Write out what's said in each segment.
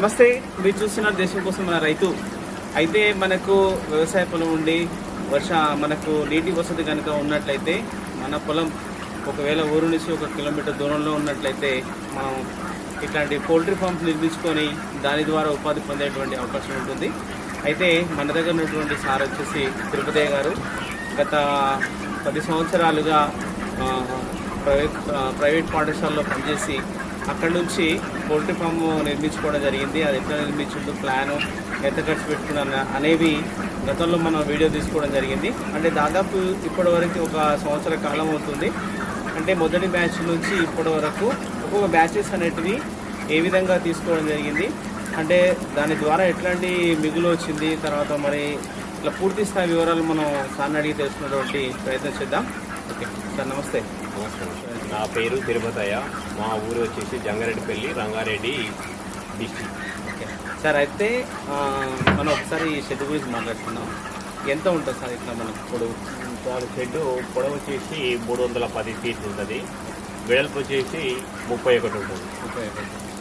నమస్తే మీరు చూస్తున్నారు దేశం కోసం మన రైతు. అయితే మనకు వ్యవసాయ పొలం ఉండి వర్ష మనకు నీటి వసతి కనుక ఉన్నట్లయితే మన పొలం ఒకవేళ ఊరు నుంచి ఒక కిలోమీటర్ దూరంలో ఉన్నట్లయితే మనం ఇట్లాంటి పౌల్ట్రీ ఫార్మ్స్ నిర్మించుకొని దాని ద్వారా ఉపాధి పొందేటువంటి అవకాశం ఉంటుంది. అయితే మన దగ్గర ఉన్నటువంటి సార్ వచ్చేసి తిరుపతి గారు గత పది సంవత్సరాలుగా ప్రైవేట్ ప్రైవేట్ పాఠశాలలో పనిచేసి అక్కడ నుంచి పౌల్ట్రీ ఫామ్ నిర్మించుకోవడం జరిగింది. అది ఎట్లా నిర్మించుంటూ ప్లాను ఎంత ఖర్చు పెట్టుకున్నాను అనేవి గతంలో మనం వీడియో తీసుకోవడం జరిగింది. అంటే దాదాపు ఇప్పటి వరకు ఒక సంవత్సర కాలం అవుతుంది. అంటే మొదటి బ్యాచ్ నుంచి ఇప్పటి వరకు ఒక్కొక్క బ్యాచెస్ అనేటివి ఏ విధంగా తీసుకోవడం జరిగింది? అంటే దాని ద్వారా ఎట్లాంటి మిగులు వచ్చింది? తర్వాత మరి ఇట్లా పూర్తి స్థాయి వివరాలు మనం సార్ని అడిగి తెలుసుకున్నటువంటి ప్రయత్నం చేద్దాం. ఓకే. సార్ నమస్తే. నమస్కారం. నా పేరు తిరుపతయ్య. మా ఊరు వచ్చేసి Jangareddipalli Rangareddy district. Okay. Sir అయితే మనం ఒకసారి ఈ షెడ్ గురించి మాట్లాడుతున్నాం ఎంత ఉంటుంది సార్ ఇట్లా మనకు పొడవు? దాని షెడ్ పొడవు వచ్చేసి మూడు వందల పది ఫీట్లు ఉంటుంది. వెడల్పు వచ్చేసి ముప్పై ఒకటి ఉంటుంది.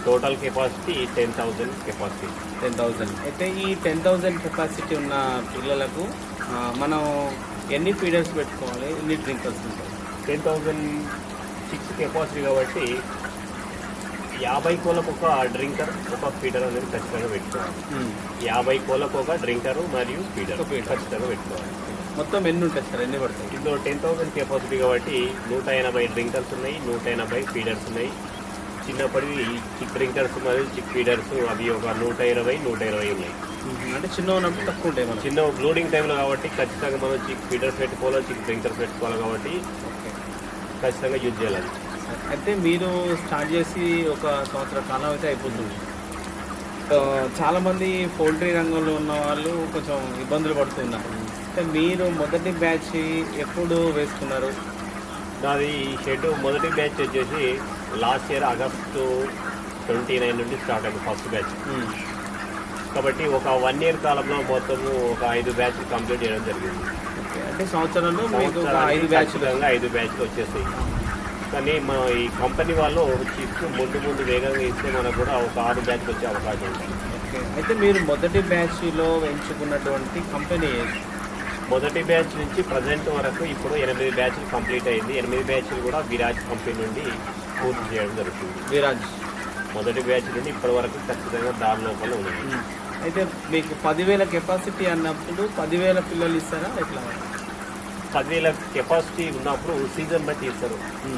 Total capacity ten thousand capacity. Ten thousand అయితే ఈ టెన్ థౌజండ్ కెపాసిటీ ఉన్న పిల్లలకు మనం ఎన్ని ఫీడర్స్ పెట్టుకోవాలి? ఎన్ని డ్రింకర్స్ ఉంటాయి? టెన్ థౌజండ్ సిక్స్ కెపాసిటీ కాబట్టి యాభై కోళ్ళకు ఒక డ్రింకర్ ఒక ఫీడర్ అనేది ఖచ్చితంగా పెట్టుకోవాలి. యాభై కోళ్ళకు ఒక డ్రింకరు మరియు ఫీడర్. ఖచ్చితంగా పెట్టుకోవాలి. మొత్తం ఎన్ని ఉంటాయి సార్? ఎన్ని పడతాయి? ఇందులో టెన్ థౌసండ్ కెపాసిటీ కాబట్టి నూట ఎనభై డ్రింకర్స్ ఉన్నాయి నూట ఎనభై ఫీడర్స్ ఉన్నాయి. చిన్నప్పటి చిక్ డ్రింకర్స్ మరియు చిక్ ఫీడర్స్ అవి ఒక నూట ఇరవై నూట ఇరవై ఉన్నాయి. అంటే చిన్న ఉన్నప్పుడు తక్కువ ఉంటాయి మనకి చిన్న లోడింగ్ టైంలో కాబట్టి ఖచ్చితంగా మనం చిక్ ఫీడర్స్ పెట్టుకోవాలి చిక్ డ్రింకర్స్ పెట్టుకోవాలి కాబట్టి ఖచ్చితంగా యూజ్ చేయాలి అయితే మీరు స్టార్ట్ చేసి ఒక సంవత్సర కాలం అయితే అయిపోతుంది. చాలామంది పౌల్ట్రీ రంగంలో ఉన్న వాళ్ళు కొంచెం ఇబ్బందులు పడుతున్నారు. అయితే మీరు మొదటి బ్యాచ్ ఎప్పుడు వేసుకున్నారు? నాది షెడ్ మొదటి బ్యాచ్ వచ్చేసి last year August twenty nine నుండి స్టార్ట్ అయింది ఫస్ట్ బ్యాచ్ కాబట్టి ఒక వన్ ఇయర్ కాలంలో మొత్తము ఒక ఐదు బ్యాచ్ కంప్లీట్ చేయడం జరిగింది. అంటే సంవత్సరంలో ఐదు బ్యాచ్లు ఐదు బ్యాచ్లు వచ్చేస్తాయి కానీ మన ఈ కంపెనీ వాళ్ళు చిప్స్ ముందు ముందు వేగంగా ఇస్తే మనకు కూడా ఒక ఆరు బ్యాచ్లు వచ్చే అవకాశం ఉంది. అయితే మీరు మొదటి బ్యాచ్లో ఎంచుకున్నటువంటి కంపెనీ? మొదటి బ్యాచ్ నుంచి ప్రజెంట్ వరకు ఇప్పుడు ఎనిమిది బ్యాచ్లు కంప్లీట్ అయింది. ఎనిమిది బ్యాచ్లు కూడా విరాజ్ కంపెనీ నుండి పూర్తి చేయడం జరుగుతుంది. విరాజ్. మొదటి బ్యాచ్ నుండి ఇప్పటి వరకు ఖచ్చితంగా దాని లోపల ఉంది. అయితే మీకు పదివేల కెపాసిటీ అన్నప్పుడు పదివేల పిల్లలు ఇస్తారా? ఎట్లా? పదివేల కెపాసిటీ ఉన్నప్పుడు సీజన్ బట్టి ఇస్తారు.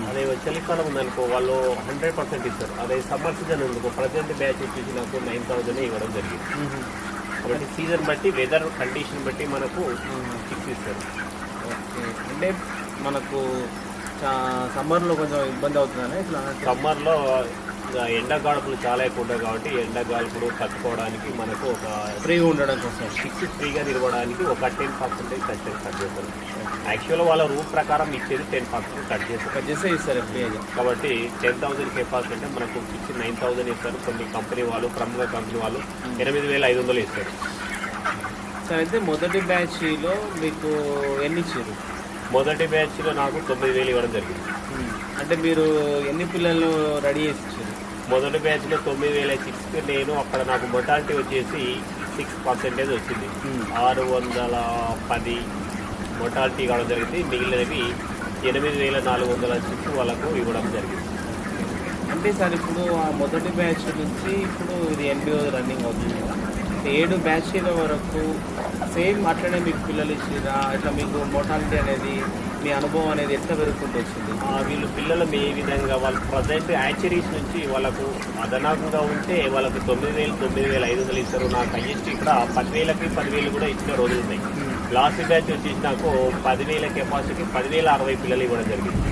అదే చలికాలం ఉందనుకో వాళ్ళు హండ్రెడ్ పర్సెంట్ ఇస్తారు. అదే సమ్మర్ సీజన్ ఉందనుకో ప్రజెంట్ బ్యాచ్ వచ్చేసి నాకు నైన్ థౌజండ్ ఇవ్వడం జరిగింది. సీజన్ బట్టి వెదర్ కండిషన్ బట్టి మనకు ఫిక్స్ ఇస్తారు. ఓకే. అంటే మనకు సమ్మర్లో కొంచెం ఇబ్బంది అవుతుందని ఇట్లా సమ్మర్లో ఎండ గాడుపులు చాలా ఎక్కువ ఉంటాయి కాబట్టి ఎండ గాడుపులు తట్టుకోవడానికి మనకు ఒక ఫ్రీగా ఉండడం కోసం. సిక్స్ ఫ్రీగా నిలవడానికి ఒక టెన్ పర్సెంటేజ్ ఖచ్చితంగా కట్ చేస్తారు. యాక్చువల్గా వాళ్ళ రూల్ ప్రకారం ఇచ్చేది టెన్ పర్సెంట్ కట్ చేస్తారు. కట్ చేస్తే ఇస్తారు ఫ్రీగా కాబట్టి టెన్ థౌసండ్ కెపాసిటీ అంటే మనకు ఇచ్చి నైన్ థౌసండ్ ఇస్తారు. కొన్ని కంపెనీ వాళ్ళు ప్రముఖ కంపెనీ వాళ్ళు ఎనిమిది వేల ఐదు వందలు ఇస్తారు. సరే అయితే మొదటి బ్యాచ్లో మీకు ఎన్ని ఇచ్చారు? మొదటి బ్యాచ్లో నాకు తొమ్మిది వేలు ఇవ్వడం జరిగింది. అంటే మీరు ఎన్ని పిల్లలు రెడీ చేసి మొదటి బ్యాచ్లో తొమ్మిది వేల సిక్స్ నేను అక్కడ నాకు మొటాలిటీ వచ్చేసి సిక్స్ పర్సెంటేజ్ వచ్చింది. ఆరు వందల పది మొటాలిటీ కావడం జరిగింది. మిగిలినవి ఎనిమిది వేల నాలుగు వందల సిక్స్ వాళ్ళకు ఇవ్వడం జరిగింది. అంటే సార్ ఇప్పుడు ఆ మొదటి బ్యాచ్ నుంచి ఇప్పుడు ఇది ఎన్బిఓ రన్నింగ్ అవుతుంది ఏడు బ్యాచ్ల వరకు సేమ్ అట్లనే మీకు పిల్లలు ఇచ్చిరా? ఇట్లా మీకు మోటాలిటీ అనేది మీ అనుభవం అనేది ఎట్లా పెరుగుకుంటూ వచ్చింది? వీళ్ళు పిల్లలు ఏ విధంగా వాళ్ళు ప్రజెంట్ యాచరీస్ నుంచి వాళ్ళకు అదనంగా ఉంటే వాళ్ళకు తొమ్మిది వేలు తొమ్మిది వేల ఐదు వందలు ఇస్తారు. నాకు హైయెస్ట్ ఇక్కడ పదివేలకి పదివేలు కూడా ఇచ్చిన రోజులు ఉన్నాయి. లాస్ట్ బ్యాచ్ వచ్చేసి నాకు పదివేల కెపాసిటీ పదివేల అరవై పిల్లలు ఇవ్వడం జరిగింది.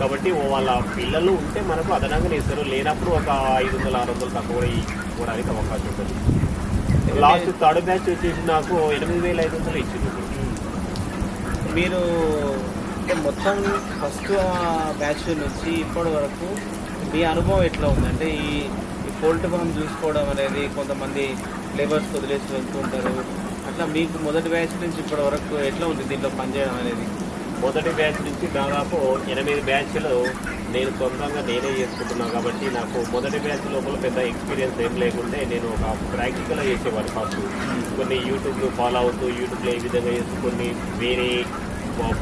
కాబట్టి వాళ్ళ పిల్లలు ఉంటే మనకు అదనంగా ఇస్తారు. లేనప్పుడు ఒక ఐదు వందల ఆరు వందలు తక్కువ ఇవ్వడానికి అవకాశం ఉంటుంది. లాస్ట్ థర్డ్ బ్యాచ్ వచ్చేసి నాకు ఎనిమిది వేల ఐదు వందలు ఇచ్చింది. మీరు మొత్తం ఫస్ట్ బ్యాచ్ నుంచి ఇప్పటి వరకు మీ అనుభవం ఎట్లా ఉందంటే ఈ ఈ పోల్ట్రీ ఫామ్ చూసుకోవడం అనేది కొంతమంది లేబర్స్ వదిలేసి వెళ్తుంటారు. అట్లా మీకు మొదటి బ్యాచ్ నుంచి ఇప్పటి వరకు ఎట్లా ఉంది దీంట్లో పనిచేయడం అనేది? మొదటి బ్యాచ్ నుంచి దాదాపు ఎనిమిది బ్యాచ్లు నేను సొంతంగా నేనే చేసుకుంటున్నాను కాబట్టి నాకు మొదటి బ్యాచ్ లోపల పెద్ద ఎక్స్పీరియన్స్ ఏం లేకుంటే నేను ఒక ప్రాక్టికల్గా చేసేవాడిని ఫస్ట్ కొన్ని యూట్యూబ్లో ఫాలో అవుతూ యూట్యూబ్లో ఏ విధంగా చేసి కొన్ని వేరే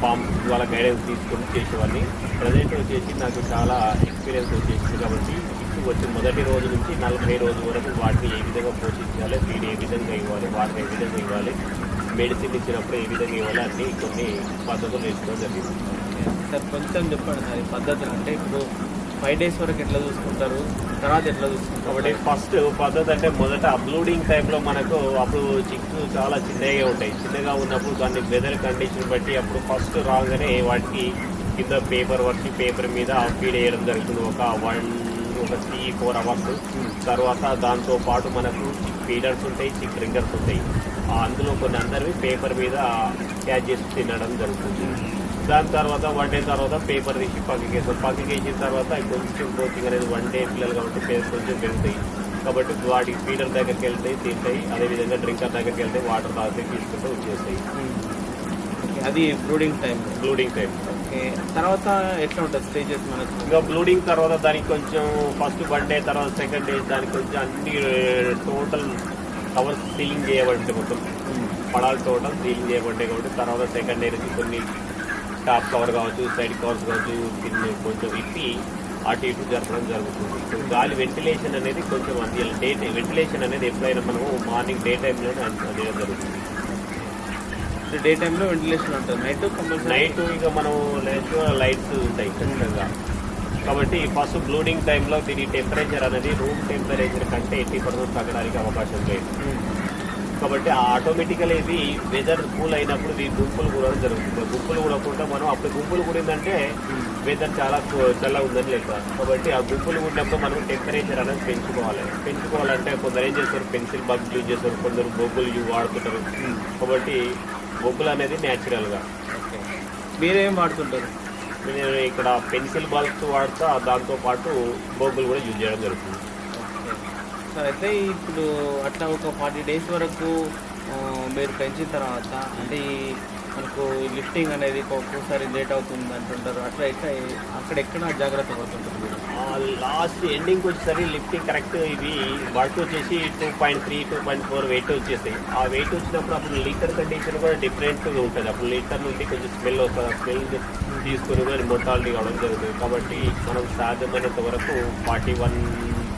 ఫామ్ వాళ్ళ గైడెన్స్ తీసుకొని చేసేవాడిని. ప్రజెంట్ వచ్చేసి నాకు చాలా ఎక్స్పీరియన్స్ వచ్చేసింది కాబట్టి ఇప్పుడు వచ్చి మొదటి రోజు నుంచి నలభై రోజు వరకు వాటిని ఏ విధంగా పోషించాలి ఫీడ్ ఏ విధంగా ఇవ్వాలి వాటిని ఏ విధంగా ఇవ్వాలి మెడిసిన్ ఇచ్చినప్పుడు ఏ విధంగా ఇవ్వాలి అన్ని కొన్ని పద్ధతులు నేర్చుకోవడం జరిగింది. సార్ కొంచెం చెప్పండి సార్ పద్ధతులు అంటే ఇప్పుడు ఫైవ్ డేస్ వరకు ఎట్లా చూసుకుంటారు? తర్వాత ఎట్లా చూసుకుంటారు? కాబట్టి ఫస్ట్ పద్ధతి అంటే మొదట అప్లోడింగ్ టైంలో మనకు అప్పుడు చిక్స్ చాలా చిన్నగా ఉంటాయి. చిన్నగా ఉన్నప్పుడు దాన్ని వెదర్ కండిషన్ బట్టి అప్పుడు ఫస్ట్ రాగానే వాటికి కింద పేపర్ వర్క్ పేపర్ మీద ఫీడ్ వేయడం జరుగుతుంది. ఒక వన్ ఒక త్రీ ఫోర్ అవర్స్ తర్వాత దాంతో పాటు మనకు చిక్ ఫీడర్స్ ఉంటాయి చిక్ డ్రింకర్స్ ఉంటాయి. అందులో కొన్ని అందరివి పేపర్ మీద క్యాచ్ చేసి తినడం జరుగుతుంది. దాని తర్వాత వన్ డే తర్వాత పేపర్ తీసి పక్కకి వేస్తాం. పక్కకి వేసిన తర్వాత కొంచెం కోచింగ్ అనేది వన్ డే పిల్లలు కాబట్టి పేరు కొంచెం పెరుగుతాయి. కాబట్టి వాటికి ఫీడర్ దగ్గరికి వెళ్తాయి తింటాయి. అదేవిధంగా డ్రింకర్ దగ్గరికి వెళ్తే వాటర్ తాగుతాయి తీసుకుంటూ వచ్చేస్తాయి. ఓకే, అది brooding time brooding time okay. తర్వాత ఎట్లా ఉంటుంది స్టేజెస్ మనకు? ఇంకా బ్లూడింగ్ తర్వాత దానికి కొంచెం ఫస్ట్ వన్ డే తర్వాత సెకండ్ డే దానికి కొంచెం అన్ని టోటల్ కవర్స్ సీలింగ్ చేయబడి మొత్తం. పడాలి టోటల్ సీలింగ్ చేయబడ్డాయి కాబట్టి తర్వాత సెకండ్ డే నుంచి కొన్ని టాప్ కవర్ కావచ్చు సైడ్ కవర్స్ కావచ్చు కింద కొంచెం ఇప్పి అటు ఇటు జరపడం జరుగుతుంది. గాలి వెంటిలేషన్ అనేది కొంచెం అందియాలి డే వెంటిలేషన్ అనేది ఎప్పుడైనా మనము మార్నింగ్ డే టైంలోనే అందించడం జరుగుతుంది. డే టైంలో వెంటిలేషన్ ఉంటుంది. నైట్ కంపల్సరీ నైట్ ఇక మనం లైట్ లైట్స్ ఉంటాయి ఖచ్చితంగా. కాబట్టి ఫస్ట్ బ్లూడింగ్ టైంలో దీని టెంపరేచర్ అనేది రూమ్ టెంపరేచర్ కంటే ఎయిటీ పర్సెంట్ తగ్గడానికి అవకాశం లేదు. కాబట్టి ఆటోమేటికల్ ఇది వెదర్ కూల్ అయినప్పుడు ఈ గుంపులు కూడా జరుగుతుంది. గుంపులు కూడకుండా మనం అప్పుడు గుంపులు కూడిందంటే వెదర్ చాలా కూ- చల్లగా ఉందని లెక్క. కాబట్టి ఆ గుంపులు కూడినప్పుడు మనం టెంపరేచర్ అనేది పెంచుకోవాలి. పెంచుకోవాలంటే కొందరు ఏం చేస్తారు? పెన్సిల్ బగ్స్ యూజ్ చేస్తారు. కొందరు బొగ్గులు యూజ్ వాడుతుంటారు. కాబట్టి బొగ్గులు అనేది న్యాచురల్గా మీరేం వాడుతుంటారు? నేను ఇక్కడ పెన్సిల్ బల్బ్స్ వాడుతా దాంతో పాటు బొగ్గులు కూడా యూజ్ చేయడం జరుగుతుంది. సార్ అయితే ఇప్పుడు అట్లా ఒక ఫార్టీ డేస్ వరకు మీరు పెంచిన తర్వాత అంటే ఈ మనకు లిఫ్టింగ్ అనేది ఒక్కోసారి లేట్ అవుతుంది అంటుంటారు. అట్లా అయితే అక్కడ ఎక్కడ జాగ్రత్త పడుతుంటుంది లాస్ట్ ఎండింగ్కి వచ్చేసరి లిఫ్టింగ్ కరెక్ట్ ఇవి వర్క్ వచ్చేసి two point three two point four weight వచ్చేస్తాయి. ఆ వెయిట్ వచ్చినప్పుడు అప్పుడు లీటర్ కండిషన్ కూడా డిఫరెంట్గా ఉంటుంది. అప్పుడు లీటర్ నుండి కొంచెం స్మెల్ వస్తుంది. ఆ స్మెల్ తీసుకుని కానీ మొటాలిటీ కావడం జరుగుతుంది. కాబట్టి మనం సాధ్యమైనంత వరకు ఫార్టీ వన్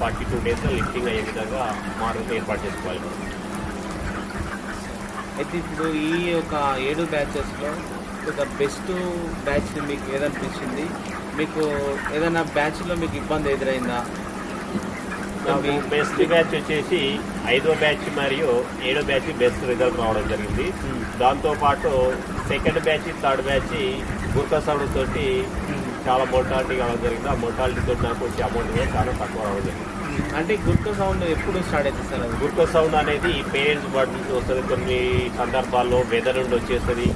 ఫార్టీ టూ డేస్లో లిఫ్టింగ్ అయ్యే విధంగా మార్గం ఏర్పాటు చేసుకోవాలి మనం. అయితే ఇప్పుడు ఈ యొక్క ఏడు బ్యాచెస్లో ఒక బెస్ట్ బ్యాచ్ మీకు ఏదనిపించింది? మీకు ఏదైనా బ్యాచ్లో మీకు ఇబ్బంది ఎదురైందా? నాకు బెస్ట్ బ్యాచ్ వచ్చేసి ఐదో బ్యాచ్ మరియు ఏడో బ్యాచ్ బెస్ట్ రిజల్ట్ రావడం జరిగింది. దాంతో పాటు సెకండ్ బ్యాచ్ థర్డ్ బ్యాచ్ తోటి చాలా మోటాలిటీ కావడం జరిగింది. ఆ మోటాలిటీ తోటి నాకు వచ్చే అమౌంట్ కూడా చాలా తక్కువ రావడం జరిగింది. అంటే గుర్తు సౌండ్ ఎప్పుడు స్టార్ట్ అవుతుంది సార్ అది? గుర్కా సౌండ్ అనేది పేరెంట్స్ బర్డ్ నుంచి వస్తుంది. కొన్ని సందర్భాల్లో వెదర్ నుండి వచ్చేస్తుంది.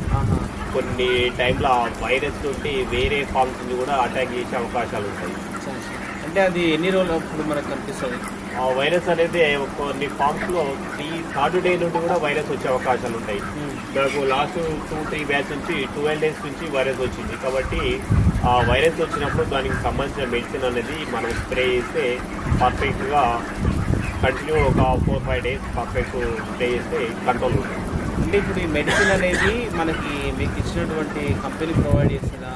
కొన్ని టైంలో ఆ వైరస్ నుండి వేరే ఫార్మ్స్ నుండి కూడా అటాక్ చేసే అవకాశాలు ఉంటాయి. అంటే అది ఎన్ని రోజులు అప్పుడు మనకు కనిపిస్తుంది? వైరస్ అనేది కొన్ని ఫార్మ్స్లో ఈ థర్డ్ డే నుండి కూడా వైరస్ వచ్చే అవకాశాలు ఉంటాయి. నాకు లాస్ట్ టూ త్రీ బ్యాచ్ నుంచి ట్వెల్వ్ డేస్ నుంచి వైరస్ వచ్చింది. కాబట్టి ఆ వైరస్ వచ్చినప్పుడు దానికి సంబంధించిన మెడిసిన్ అనేది మనం స్ప్రే చేస్తే పర్ఫెక్ట్గా కంటిన్యూ ఒక four five days perfect spray చేస్తే కంట్రోల్ ఉంటుంది. అంటే ఇప్పుడు ఈ మెడిసిన్ అనేది మనకి మీకు ఇచ్చినటువంటి కంపెనీ ప్రొవైడ్ చేసిన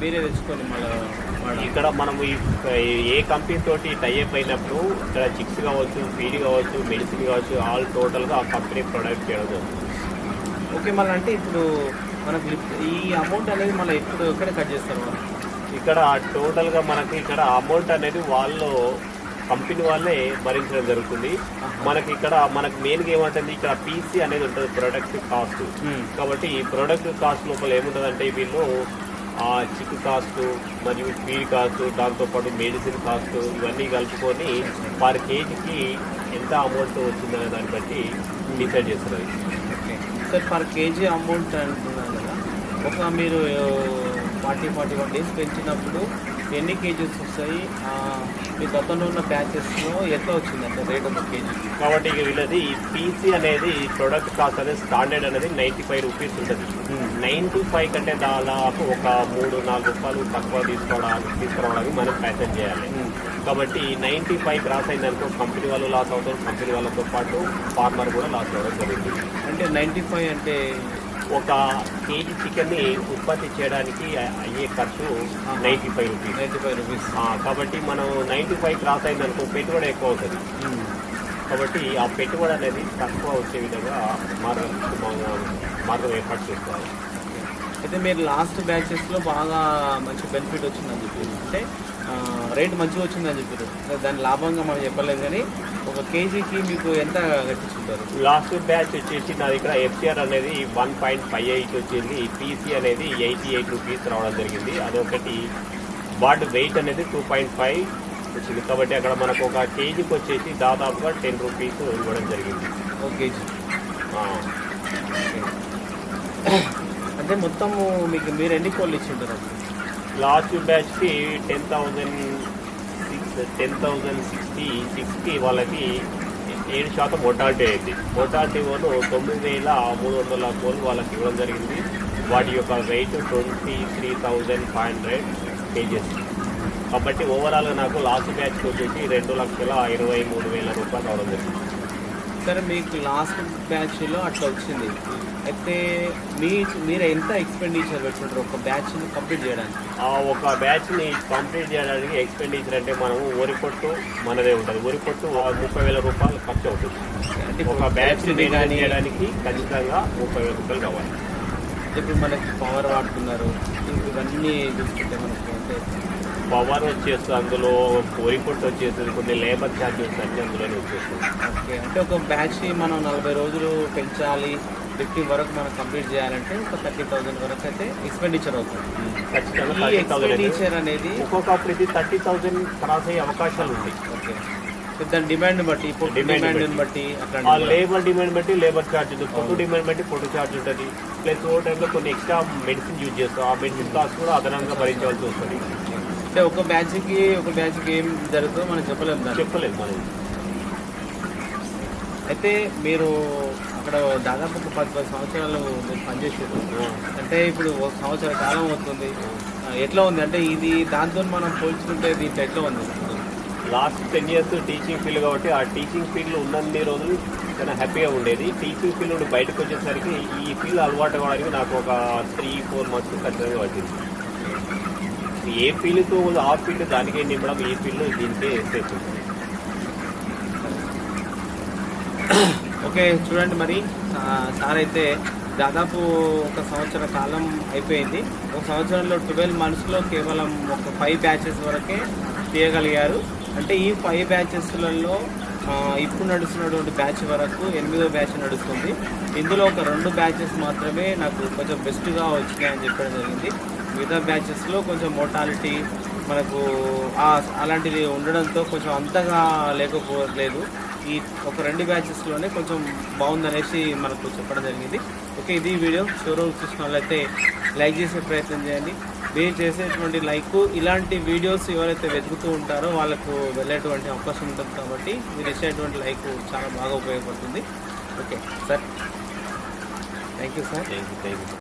మీరే తెచ్చుకొని మళ్ళీ ఇక్కడ మనం ఈ ఏ కంపెనీ తోటి టైఅప్ అయినప్పుడు ఇక్కడ చిక్స్ కావచ్చు ఫీడ్ కావచ్చు మెడిసిన్ కావచ్చు ఆల్ టోటల్గా ఆ కంపెనీ ప్రొడక్ట్ చేయడం జరుగుతుంది. ఓకే మళ్ళీ అంటే ఇప్పుడు మనకు ఈ అమౌంట్ అనేది మళ్ళీ ఎప్పుడు ఎక్కడ కట్ చేస్తారు వాళ్ళు? ఇక్కడ టోటల్గా మనకి ఇక్కడ అమౌంట్ అనేది వాళ్ళు కంపెనీ వాళ్ళే భరించడం జరుగుతుంది. మనకి ఇక్కడ మనకి మెయిన్గా ఏమంటుంది ఇక్కడ పీసీ అనేది ఉంటుంది ప్రొడక్ట్ కాస్ట్ కాబట్టి ఈ ప్రొడక్ట్ కాస్ట్ లోపల ఏముంటుందంటే వీళ్ళు ఆ చిక్ కాస్ట్ మరియు ఫీడ్ కాస్ట్ దాంతోపాటు మెడిసిన్ కాస్ట్ ఇవన్నీ కలుపుకొని పర్ కేజీకి ఎంత అమౌంట్ వచ్చిందనే దాన్ని బట్టి డిసైడ్ చేస్తున్నారు. సార్ పర్ కేజీ అమౌంట్ అంటున్నారు కదా. ఒక మీరు ఫార్టీ ఫార్టీ వన్ డేస్ పెంచినప్పుడు ఎన్ని కేజీస్ వస్తాయి? మీ గతంలో ఉన్న బ్యాచెస్లో ఎట్లా వచ్చింది అంటే రేట్ ఒక కేజీ? కాబట్టి ఇక వీళ్ళది పీసీ అనేది ప్రొడక్ట్ కాస్ట్ అనేది స్టాండర్డ్ అనేది నైంటీ ఫైవ్ రూపీస్ ఉంటుంది నైంటీ ఫైవ్ కంటే దాదాపు ఒక మూడు నాలుగు రూపాయలు తక్కువ తీసుకోవడానికి తీసుకురావడానికి మనం ప్రయత్నం చేయాలి. కాబట్టి నైంటీ ఫైవ్ క్రాస్ అయిందనుకో కంపెనీ వాళ్ళు లాస్ అవుతారు కంపెనీ వాళ్ళతో పాటు ఫార్మర్ కూడా లాస్ అవ్వడం జరుగుతుంది. అంటే నైంటీ ఫైవ్ అంటే ఒక కేజీ చికెన్ని ఉత్పత్తి చేయడానికి అయ్యే ఖర్చు ninety five rupees ninety five rupees కాబట్టి మనం నైంటీ ఫైవ్ క్రాస్ అయిందనుకో పెట్టుబడి ఎక్కువ అవుతుంది. కాబట్టి ఆ పెట్టుబడి అనేది తక్కువ వచ్చే విధంగా మార్గం మార్గం ఏర్పాటు చేసుకోవాలి. అయితే మీరు లాస్ట్ బ్యాచెస్లో బాగా మంచి బెనిఫిట్ వచ్చిందని చెప్పారు. అంటే రేట్ మంచిగా వచ్చిందని చెప్పారు. దాని లాభంగా మనం చెప్పలేదు కానీ ఒక కేజీకి మీకు ఎంత కట్టించుంటారు లాస్ట్ బ్యాచ్ వచ్చేసి నా దగ్గర ఎఫ్సిఆర్ అనేది వన్ పాయింట్ ఫైవ్ ఎయిట్ వచ్చింది. పీసీ అనేది ఎయిటీ ఎయిట్ రూపీస్ రావడం జరిగింది. అదొకటి. వాట్ వెయిట్ అనేది టూ పాయింట్ ఫైవ్ వచ్చింది. కాబట్టి అక్కడ మనకు ఒక కేజీకి వచ్చేసి దాదాపుగా టెన్ రూపీస్ ఇవ్వడం జరిగింది. ఒక కేజీ. అంటే మొత్తము మీకు మీరు ఎన్ని కోళ్ళు ఇచ్చింటారు? Last బ్యాచ్కి ten thousand ten thousand sixty సిక్స్కి వాళ్ళకి ఏడు శాతం మొటాలిటీ అయింది. మొటాలిటీ వాళ్ళు తొమ్మిది వేల మూడు వందల కోళ్ళు వాళ్ళకి ఇవ్వడం జరిగింది. వాటి యొక్క weight twenty three thousand five hundred kgs కాబట్టి ఓవరాల్గా నాకు లాస్ట్ బ్యాచ్ వచ్చేసి రెండు లక్షల ఇరవై మూడు వేల రూపాయలు అవడం జరిగింది. సరే మీకు లాస్ట్ బ్యాచ్లో అట్లా వచ్చింది. అయితే మీ మీరు ఎంత ఎక్స్పెండిచర్ పెట్టుకుంటారు ఒక బ్యాచ్ని కంప్లీట్ చేయడానికి? ఆ ఒక బ్యాచ్ని కంప్లీట్ చేయడానికి ఎక్స్పెండిచర్ అంటే మనము వరి పొట్టు మనదే ఉంటుంది. వరి పొట్టు ముప్పై వేల రూపాయలు ఖర్చు అవుతుంది. అంటే ఒక బ్యాచ్ బ్యాచ్ని కానీ చేయడానికి ఖచ్చితంగా ముప్పై వేల రూపాయలు కావాలి. ఇప్పుడు మనకి పవర్ వాడుతున్నారు. ఇవన్నీ చూసుకుంటే మనకి అంటే పవర్ వచ్చేస్తుంది అందులో వరి పొట్టు వచ్చేస్తుంది కొన్ని లేబర్ ఛార్జెస్ అన్ని అందులోనే వచ్చేస్తుంది. ఓకే. అంటే ఒక బ్యాచ్ మనం నలభై రోజులు పెంచాలి. ఫిఫ్టీ వరకు మనం కంప్లీట్ చేయాలంటే ఒక థర్టీ థౌసండ్ వరకు అయితే ఎక్స్పెండిచర్ అవుతుంది. ఈ ఎక్స్పెండిచర్ అనేది ఒక్కొక్కప్పుడు ఇది థర్టీ థౌసండ్ క్రాస్ అయ్యే అవకాశాలు ఉంటాయి ఓకే. దాని డిమాండ్ బట్టి డిమాండ్ బట్టి. లేబర్ డిమాండ్ బట్టి లేబర్ ఛార్జ్ ఉంటుంది. పొట్టు డిమాండ్ బట్టి పొట్టు ఛార్జ్ ఉంటుంది. ప్లస్ ఓ టైంలో కొన్ని ఎక్స్ట్రా మెడిసిన్ యూజ్ చేస్తాం. ఆ మెడిసిన్ కాస్ట్ కూడా అదనంగా భరించవలసి వస్తుంది. అంటే ఒక బ్యాచ్కి ఒక బ్యాచ్కి ఏం జరుగుతుందో మనం చెప్పలేము దాన్ని చెప్పలేదు మనం. అయితే మీరు అక్కడ దాదాపు ఒక పది పది సంవత్సరాలు మీరు పనిచేసారు అంటే ఇప్పుడు ఒక సంవత్సర కాలం అవుతుంది. ఎట్లా ఉంది? అంటే ఇది దాంతో మనం పోల్చుకుంటే దీంట్లో ఎట్లా ఉంది? Last ten years teaching field కాబట్టి ఆ టీచింగ్ ఫీల్డ్లో ఉన్నన్ని రోజులు చాలా హ్యాపీగా ఉండేది. టీచింగ్ ఫీల్డ్ నుండి బయటకు వచ్చేసరికి ఈ ఫీల్డ్ అలవాటు అవ్వడానికి నాకు ఒక త్రీ ఫోర్ మంత్స్ ఖచ్చితంగా పట్టింది. ఏ ఫీల్డ్తో ఆ ఫీల్డ్ దానికే నింపడం ఈ ఫీల్డ్ దీనికే సేఫ్ ఓకే చూడండి మరి. సార్ అయితే దాదాపు ఒక సంవత్సర కాలం అయిపోయింది. ఒక సంవత్సరంలో ట్వెల్వ్ మంత్స్లో కేవలం ఒక ఫైవ్ బ్యాచెస్ వరకే తీయగలిగారు. అంటే ఈ ఫైవ్ బ్యాచెస్లలో ఇప్పుడు నడుస్తున్నటువంటి బ్యాచ్ వరకు ఎనిమిదో బ్యాచ్ నడుస్తుంది. ఇందులో ఒక రెండు బ్యాచెస్ మాత్రమే నాకు కొంచెం బెస్ట్గా వచ్చినాయని చెప్పడం జరిగింది. మిగతా బ్యాచెస్లో కొంచెం మోటాలిటీ మనకు అలాంటివి అలాంటిది ఉండడంతో కొంచెం అంతగా లేకపోలేదు ఈ ఒక రెండు బ్యాచెస్లోనే కొంచెం బాగుందనేసి మనకు చెప్పడం జరిగింది. ఓకే ఇది వీడియో. షోరూమ్ చూసిన వాళ్ళైతే లైక్ చేసే ప్రయత్నం చేయండి. మీరు చేసేటువంటి లైక్ ఇలాంటి వీడియోస్ ఎవరైతే వెతుకుతూ ఉంటారో వాళ్ళకు వెళ్ళేటువంటి అవకాశం ఉంటుంది కాబట్టి మీరు ఇచ్చేటువంటి లైక్ చాలా బాగా ఉపయోగపడుతుంది. Okay sir. Thank you sir thank you thank you